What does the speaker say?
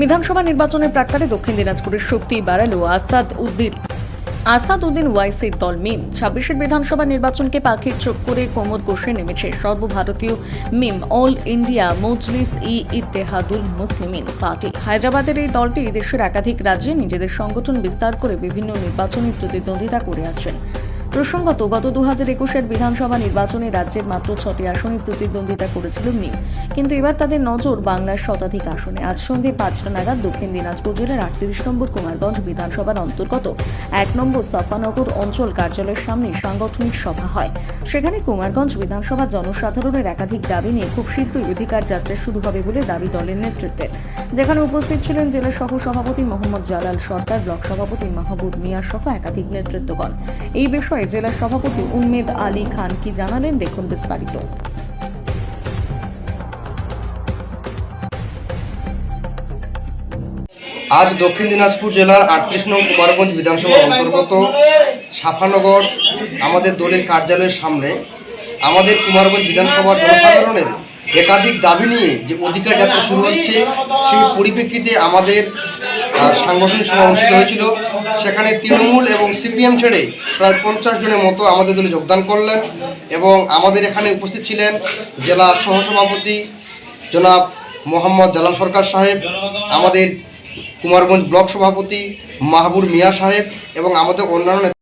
বিধানসভা নির্বাচনের প্রাক্কালে দক্ষিণ দিনাজপুরের শক্তি বাড়ালো আসাদ উদ্দিন। আসাদ উদ্দিন ওয়াইসির দল মিম। ছাব্বিশের বিধানসভা নির্বাচনকে পাখির চোখ করে কোমর কষে নেমেছে সর্বভারতীয় MIM. All India, Majlis e Ittehadul Muslimeen party. হায়দ্রাবাদের এই দলটি দেশের একাধিক রাজ্যে নিজেদের সংগঠন বিস্তার করে বিভিন্ন নির্বাচনী প্রতিদ্বন্দ্বিতা করে আসছেন। প্রসঙ্গত, গত দু হাজার একুশের বিধানসভা নির্বাচনে রাজ্যের মাত্র ছটি আসনে প্রতিদ্বন্দ্বিতা করেছিল মিম। কিন্তু এবার তাদের নজর বাংলার শতাধিক আসনে। আজ সন্ধে পাঁচটা নাগাদ দক্ষিণ দিনাজপুর জেলার আটত্রিশ নম্বর কুমারগঞ্জ বিধানসভার অন্তর্গত এক নম্বর সাফানগর অঞ্চল কার্যালয়ের সামনে সাংগঠনিক সভা হয়। সেখানে কুমারগঞ্জ বিধানসভা জনসাধারণের একাধিক দাবি নিয়ে খুব শীঘ্রই অধিকার যাত্রা শুরু হবে বলে দাবি দলের নেতৃত্বে যেখানে উপস্থিত ছিলেন জেলা সহ সভাপতি মোহাম্মদ জালাল সরকার, ব্লক সভাপতি মাহবুব মিয়া সহ একাধিক নেতৃত্বগণ। এই বিষয়ে জেলা সভাপতি উন্মেদ আলী খান কি জানালেন? দেখুন বিস্তারিত। আজ দক্ষিণ দিনাজপুর জেলার আটত্রিশ নং কুমারগঞ্জ বিধানসভার অন্তর্গত সাফানগর আমাদের দলের কার্যালয়ের সামনে আমাদের কুমারগঞ্জ বিধানসভার জনসাধারণের একাধিক দাবি নিয়ে যে অধিকার যাত্রা শুরু হচ্ছে, সেই পরিপ্রেক্ষিতে আমাদের সাংগঠনিক সভা অনুষ্ঠিত হয়েছিল। সেখানে তৃণমূল এবং সিপিএম ছেড়ে প্রায় পঞ্চাশ জনের মতো আমাদের দলে যোগদান করলেন এবং আমাদের এখানে উপস্থিত ছিলেন জেলা সহসভাপতি জনাব মোহাম্মদ জালাল সরকার সাহেব, আমাদের কুমারগঞ্জ ব্লক সভাপতি মাহবুর মিয়া সাহেব এবং আমাদের অন্যান্য